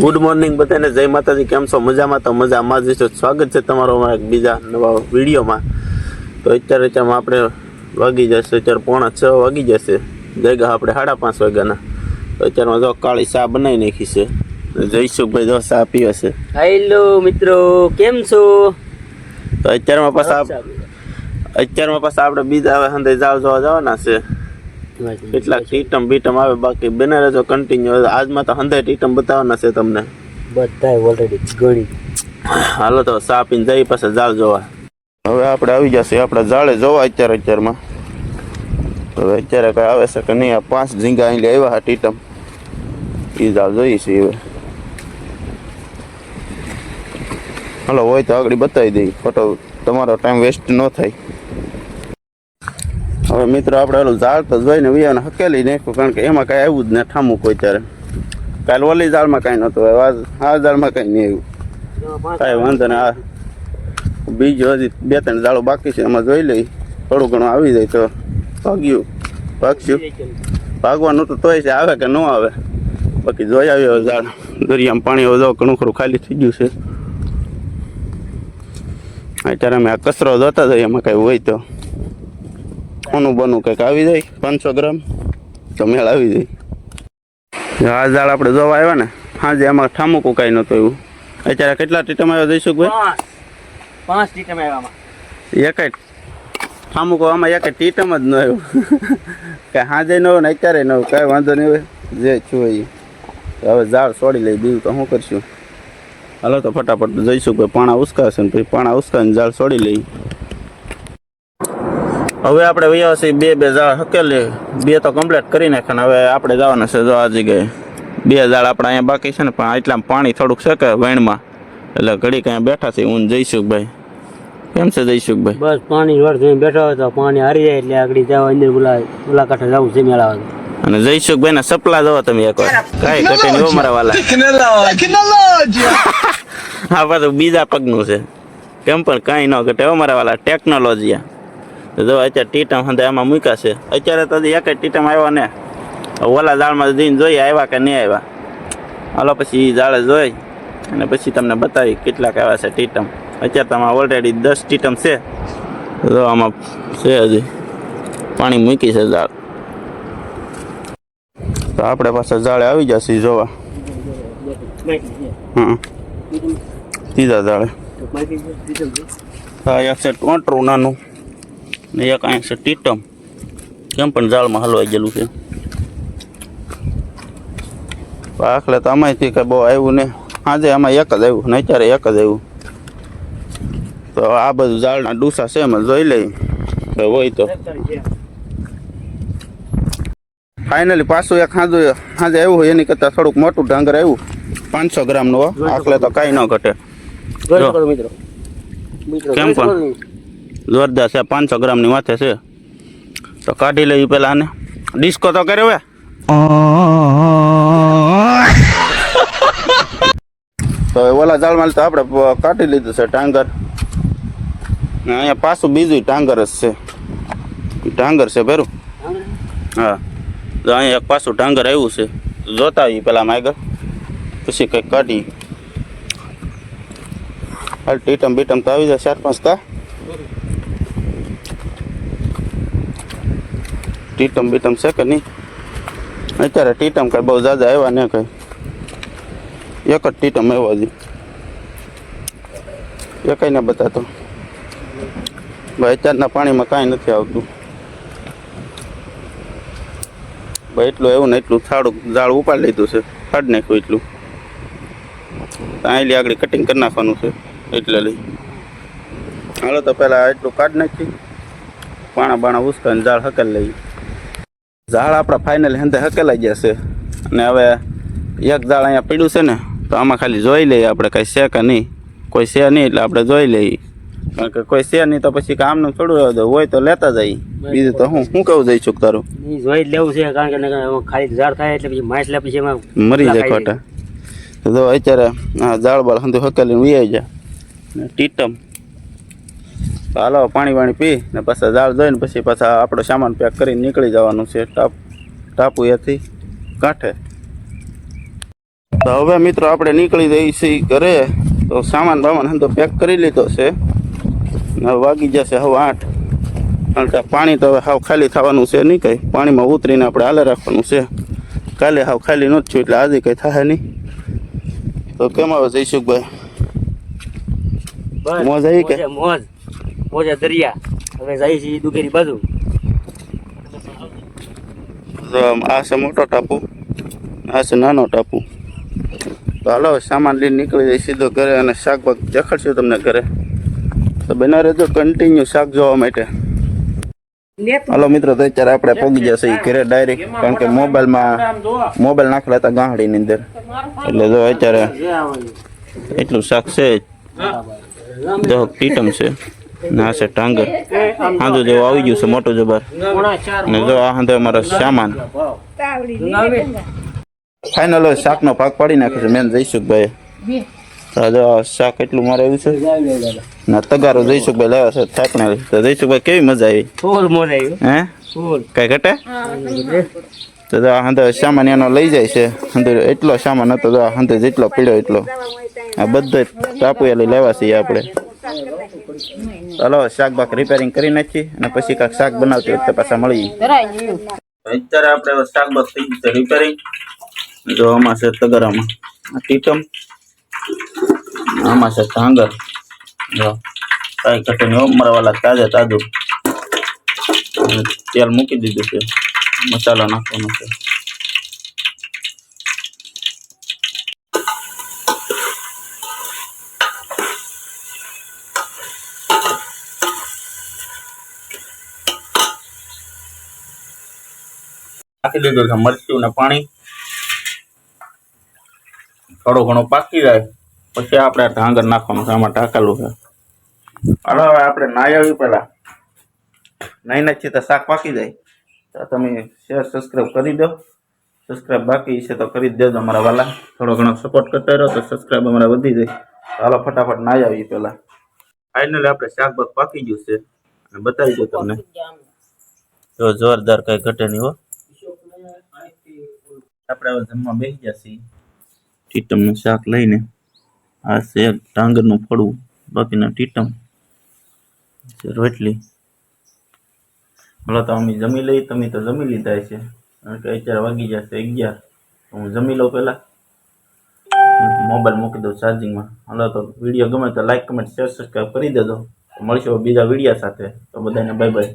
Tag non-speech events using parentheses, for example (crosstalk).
Good morning બધાને. જય માતાજી. કેમ છો? મજામાં? તો મજામાં જ છો. સ્વાગત છે તમારો અમારા બીજા નવા વિડીયોમાં. તો અત્યારે અત્યારમાં આપણે વાગી જશે. અત્યારે પોણા છ વાગી જશે. જગ્યા આપણે સાડા પાંચ વાગ્યાના. તો અત્યારમાં જો કાળી ચા બનાવી નાખી છે. જયસુખભાઈ જો ચા પીવે છે. હેલો મિત્રો. કેમ છો? તો અત્યારમાં પાછા અત્યારમાં પાછા આપણે બીજા હવે સંદે જાવ જોવા જવાના છે. કેટલાક ટીટમ બીટમ આવે બાકી બને રહેજો કન્ટિન્યુ આજમાં તો હંધે ટીટમ બતાવવાના છે તમને. બધાય ઓલરેડી ગળી હાલો તો ચા પીને જઈ પાસે જાળ જોવા. હવે આપણે આવી જશે. આપણે જાળે જોવા અત્યારે અત્યારમાં. હવે અત્યારે કઈ આવે છે કે નહીં આ પાંચ ઝીંગા અહીં આવ્યા હા ટીટમ. એ જાળ જોઈએ છે હવે. હાલો હોય તો આગળ બતાવી દઈ ફોટો તમારો ટાઈમ વેસ્ટ ન થાય. હવે મિત્રો આપણે ઓલું ઝાડ તો જોઈને વિયાને હકેલી નાખ્યું, કારણ કે એમાં કાંઈ આવ્યું જ ને ઠામું કોઈ ત્યારે. કાલ ઓલી ઝાડમાં કાંઈ નહોતું આવ્યું આ ઝાડમાં કાંઈ નહીં આવ્યું. કાંઈ વાંધો ને આ બીજું હજી બે ત્રણ ઝાડો બાકી છે, એમાં જોઈ લઈ. થોડું ઘણું આવી જાય તો ભાગ્યું, ભાગશું. ભાગવાનું તો તોય છે, આવે કે ન આવે. બાકી જોઈ આવ્યો ઝાડ. દરિયામાં પાણી જો ઘણું ખરું ખાલી થઈ ગયું છે. અત્યારે અમે આ કચરો જોતા જઈએ એમાં કાંઈ હોય તો. ઓનું બનું કંઈક આવી જાય પાંચસો ગ્રામ તો મેળ આવી જાય. આ ઝાડ આપણે જોવા આવ્યા ને હાજે એમાં ઠામુકું કાંઈ નહોતું એવું. અત્યારે કેટલા ટીટમ આવ્યા જઈશું ભાઈ પાંચ ટીટમ આવ્યા એક એક ઠામુકો આમાં એક ટીટમ જ ન આવ્યું. (laughs) કાંઈ હાજે ન હોય ને અત્યારે ન હોય કાંઈ વાંધો નહીં હોય. જે છું હવે ઝાડ છોડી લઈ દીધું તો શું કરશું? હાલો તો ફટાફટ જઈશું ભાઈ પાણા ઉસકાશે ને પછી પાણા ઉસકાને ઝાડ છોડી લઈ. હવે આપણે વયા છીએ બે બે ઝાડ હકેલી. બે તો કમ્પ્લીટ કરી નાખ્યા હવે આપણે જવાના છે જો આ જગ્યાએ. બે ઝાડ આપણે અહીંયા બાકી છે ને પણ આટલા પાણી થોડુંક છે કે વણમાં? એટલે ઘડીક અહીંયા બેઠા છે હું જઈશું ભાઈ કેમ છે જઈશું ભાઈ બસ પાણી વર જોઈને બેઠા હોય તો પાણી હારી જાય એટલે આગળ જવા અંદર બોલા મુલાકાતે જવું છે મેળાવા અને જઈશું ભાઈ ના સપલા જવા તમે એકવાર. કાંઈ ઘટે નહીં હો મારા વાલા. (laughs) હા પાછું બીજા પગનું છે. કેમ પણ કાંઈ ન ઘટે હો મારા વાલા. ટેકનોલોજી જો અત્યારે ટીટમ હંધે આમાં મૂક્યા છે. અત્યારે તો એક જ ટીટમ આવ્યા ને. ઓલા ઝાડમાં જઈને જોઈએ આવ્યા કે નહીં આવ્યા. હાલો પછી એ ઝાડે જોઈ અને પછી તમને બતાવી કેટલાક આવ્યા છે ટીટમ. અત્યારે તમારે ઓલરેડી દસ ટીટમ છે. જો આમાં છે હજી. પાણી મૂકી છે ઝાડ. તો આપણે પાસે ઝાડે આવી જશે જોવા. હા સીધા ઝાડે. હા, એક છે ટોટરું નાનું. ને એક અહીંયા છે ટીટમ. કેમ પણ જાળમાં હલવાઈ ગયેલું છે. આખલે તો આમાંથી કઈ બહુ આવ્યું ને આજે આમાં એક જ આવ્યું ને અત્યારે એક જ આવ્યું. તો આ બધું ઝાડના ડૂસા છે એમાં જોઈ લઈ તો હોય તો. ફાઇનલી પાછું એક હાજુ હાજે આવ્યું હોય એની કરતાં થોડુંક મોટું ડાંગર આવ્યું. પાંચસો ગ્રામનું હો. આખલે તો કાંઈ ન ઘટે. કેમ પણ? જોરદાર છે, પાંચસો ગ્રામની માથે છે. તો કાઢી લઈએ પેલા આને. ડિસ્કો તો કર્યો હવે. તો ઓલા જાળમાં તો આપણે કાઢી લીધું છે, ટાંગર. ને અહીંયા પાછું બીજું ટાંગર જ છે. ટાંગર છે ભેરું હા. તો અહીંયા એક પાછું ટાંગર આવ્યું છે. જોતા આવીએ પેલા આગળ. પછી કંઈક કાઢી. હાલ ટીટમ બીટમ તો આવી જાય, ચાર પાંચ કા. ટીટમ બીટમ છે કે નહીં? અત્યારે ટીટમ કઈ બહુ જાજા આવ્યા ને કઈ. એક જ ટીટમ આવ્યો હજી. એ કંઈ ના બતાતો. ભાઈ, અત્યારના પાણીમાં કાંઈ નથી આવતું. ભાઈ, એટલું એવું ને એટલું થાળું ઝાડ ઉપાડી લીધું છે. ફાડ નાખ્યું એટલું. આઈલી આગળ કટિંગ કરી નાખવાનું છે, એટલે લઈ. હાલો તો પહેલાં એટલું કાઢ નાખી. પાણા બાણા ઉસકાને ઝાડ હકેલ લઈ ઝાડ આપણા ફાઇનલ હેંદે હકેલાઈ ગયા છે. અને હવે એક ઝાડ અહીંયા પીડ્યું છે ને તો આમાં ખાલી જોઈ લઈએ આપણે કાંઈ છે કે નહીં. કોઈ છે નહીં એટલે આપણે જોઈ લઈએ. કારણ કે કોઈ છે નહીં તો પછી કામનું થોડું આવે હોય તો લેતા જઈએ. બીજું તો હું શું કેવું જઈ છું તારું? જોઈ લેવું છે કારણ કે ખાલી ઝાડ થાય એટલે પછી માછ લે પછી એમાં મરી જાય ખોટા. તો અત્યારે આ ઝાડ બાળ હંધું હકેલીને વી જાય ટીટમ. તો હાલો પાણી વાણી પી ને પાછા ઝાડ જોઈને પછી પાછા આપણો સામાન પેક કરીને નીકળી જવાનું છે. ટાપ ટાપુ એથી કાંઠે. તો હવે મિત્રો આપણે નીકળી જઈએ છીએ ઘરે. તો સામાન બામાન તો પેક કરી લીધો છે. ને હવે વાગી જશે હવે આઠ. કારણ કે પાણી તો હવે હાવ ખાલી થવાનું છે નહીં કંઈ. પાણીમાં ઉતરીને આપણે હાલે રાખવાનું છે. કાલે હાવ ખાલી નથી છું એટલે આજે કંઈ થાય નહીં. તો કેમ આવે જયસુખભાઈ? બસ મોજ આવી કે? મોજે. મોજ દરિયા. હવે જાય છે દુગેરી બાજુ. આ છે મોટો ટાપુ, આ છે નાનો ટાપુ. તો હાલો, સામાન લઈને નીકળી જાય સીધો ઘરે અને શાકભાગ દેખાડશું તમને ઘરે. તો બના રહેજો કન્ટિન્યુ શાક જોવા માટે. હાલો મિત્રો, તો અત્યારે આપણે પગી જશે ઘરે ડાયરેક્ટ કારણ કે મોબાઈલમાં મોબાઈલ નાખેલા હતા ગાંહડીની અંદર. એટલે જો અત્યારે એટલું શાક છે. જો, ટીટમ છે. ને છે ટાંગર. હાંધું જેવું આવી ગયું છે મોટું જબર. ને જો આ હાંધે અમારો સામાન ફાઇનલ શાકનો ભાગ પાડી નાખ્યો છે મેન જયસુખભાઈ જો શાક એટલું મારે આવ્યું છે. ના તગારો જયસુખભાઈ લાવ્યા છે થાકને તો જયસુખભાઈ કેવી મજા આવી? ફૂલ મોજ આવ્યું હે? ફૂલ. કઈ ઘટે? તો જો હાંધે સામાન એનો લઈ જાય છે. હાંધે એટલો સામાન હતો જો હાંધે જેટલો પીડ્યો એટલો. આ બધો ટાપુ લેવા છીએ આપણે. ચાલો શાક બાક રિપેરિંગ કરી નાખી અને પછી કાંઈક શાક બનાવતી વખતે પાછા મળી અત્યારે આપણે હવે શાક બાક થઈ ગયું રિપેરિંગ જો આમાં છે તગરામાં. આ ટીટમ. આમાં છે ઢાંગર જો. કાંઈ ઘટે નહીં હો, મારા તાજે તાજું. તેલ મૂકી દીધું છે. મસાલો નાખવાનો છે. નાખી દીધું છે મરચું ને પાણી. થોડું ઘણું પાકી જાય પછી આપણે ઢાંગર નાખવાનું છે આમાં ઢાકેલું છે. હવે આપણે નાહી આવી પહેલા નાઈ નાખીએ તો શાક પાકી જાય. તો તમે શેર સબસ્ક્રાઈબ કરી દો. સબસ્ક્રાઈબ બાકી છે તો કરી દેજો અમારા વાલા. થોડો ઘણો સપોર્ટ કરતા રહ્યો તો સબસ્ક્રાઈબ અમારા વધી જાય. ચાલો ફટાફટ ના આવીએ પહેલા. ફાઇનલી આપણે શાકભાગ પાકી ગયું છે. અને બતાવી દો તમને. જો જોરદાર કઈ ઘટે નહીં હો. આપણે હવે જમવા બેસી છીએ. ટીટમનું શાક લઈને આ છે ડાંગરનું ફળું બાકીના ટીટમ રોટલી. હલો તો અમે જમી લઈ તમે તો જમી લીધા છે. કારણ કે અત્યારે વાગી જશે અગિયાર. હું જમી લઉં પહેલાં? મોબાઈલ મૂકી દઉં ચાર્જિંગમાં. હલો તો વીડિયો ગમે તો લાઈક કમેન્ટ શેર સબસ્ક્રાઈબ કરી દેજો. તો બીજા વિડીયા સાથે. તો બધાને બાય બાય